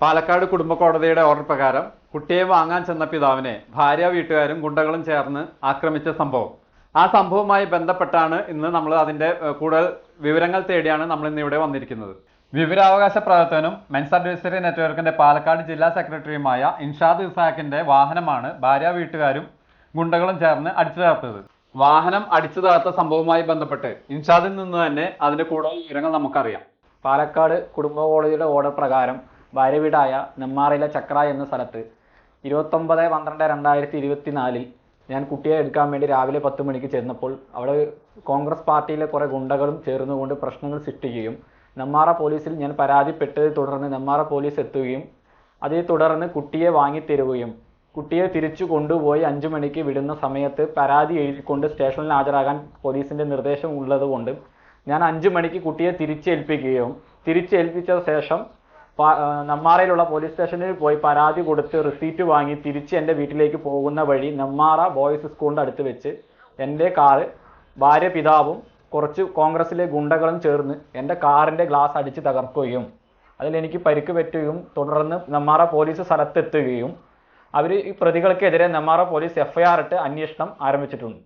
പാലക്കാട് കുടുംബ കോടതിയുടെ ഓർഡർ പ്രകാരം കുട്ടിയെ വാങ്ങാൻ ചെന്ന പിതാവിനെ ഭാര്യ വീട്ടുകാരും ഗുണ്ടകളും ചേർന്ന് ആക്രമിച്ച സംഭവം. ആ സംഭവവുമായി ബന്ധപ്പെട്ടാണ് ഇന്ന് നമ്മൾ അതിന്റെ കൂടുതൽ വിവരങ്ങൾ തേടിയാണ് നമ്മൾ ഇന്ന് ഇവിടെ വന്നിരിക്കുന്നത്. വിവരാവകാശ പ്രവർത്തനം മെൻസ് അഡ്വൈസറി നെറ്റ്വർക്കിന്റെ പാലക്കാട് ജില്ലാ സെക്രട്ടറിയുമായ ഇൻഷാദ് ഇസാഖിന്റെ വാഹനമാണ് ഭാര്യ വീട്ടുകാരും ഗുണ്ടകളും ചേർന്ന് അടിച്ചു തകർത്തത്. വാഹനം അടിച്ചു തകർത്ത സംഭവവുമായി ബന്ധപ്പെട്ട് ഇൻഷാദിൽ നിന്ന് തന്നെ അതിന്റെ കൂടുതൽ വിവരങ്ങൾ നമുക്കറിയാം. പാലക്കാട് കുടുംബ കോടതിയുടെ ഓർഡർ പ്രകാരം ഭാര്യ വീടായ നെമ്മാറയിലെ ചക്ര എന്ന സ്ഥലത്ത്. ഇരുപത്തൊമ്പത് പന്ത്രണ്ട് രണ്ടായിരത്തി ഇരുപത്തി നാലിൽ ഞാൻ കുട്ടിയെ എടുക്കാൻ വേണ്ടി രാവിലെ പത്ത് മണിക്ക് ചെന്നപ്പോൾ അവിടെ കോൺഗ്രസ് പാർട്ടിയിലെ കുറേ ഗുണ്ടകളും ചേർന്നുകൊണ്ട് പ്രശ്നങ്ങൾ സൃഷ്ടിക്കുകയും നെമ്മാറ പോലീസിൽ ഞാൻ പരാതിപ്പെട്ടതിനെ തുടർന്ന് നെമ്മാറ പോലീസ് എത്തുകയും അതേ തുടർന്ന് കുട്ടിയെ വാങ്ങിത്തരുകയും കുട്ടിയെ തിരിച്ചു കൊണ്ടുപോയി അഞ്ചു മണിക്ക് വിടുന്ന സമയത്ത് പരാതി എഴുതിക്കൊണ്ട് സ്റ്റേഷനിൽ ഹാജരാകാൻ പോലീസിന്റെ നിർദ്ദേശം ഉള്ളതുകൊണ്ട് ഞാൻ അഞ്ചു മണിക്ക് കുട്ടിയെ തിരിച്ചേൽപ്പിക്കുകയും തിരിച്ചേൽപ്പിച്ച ശേഷം നെമ്മാറയിലുള്ള പോലീസ് സ്റ്റേഷനിൽ പോയി പരാതി കൊടുത്ത് റിസീറ്റ് വാങ്ങി തിരിച്ച് എന്റെ വീട്ടിലേക്ക് പോകുന്ന വഴി നെമ്മാറ ബോയ്സ് സ്കൂളിന്റെ അടുത്ത് വെച്ച് എന്റെ കാറ് ഭാര്യ പിതാവും കുറച്ച് കോൺഗ്രസിലെ ഗുണ്ടകളും ചേർന്ന് എന്റെ കാറിന്റെ ഗ്ലാസ് അടിച്ച് തകർക്കുകയും അതിലെനിക്ക് പരിക്ക് പറ്റുകയും തുടർന്ന് നെമ്മാറ പോലീസ് സ്ഥലത്തെത്തുകയും അവർ ഈ പ്രതികൾക്കെതിരെ നെമ്മാറ പോലീസ് എഫ്ഐആർ ഇട്ട് അന്വേഷണം ആരംഭിച്ചിട്ടുണ്ട്.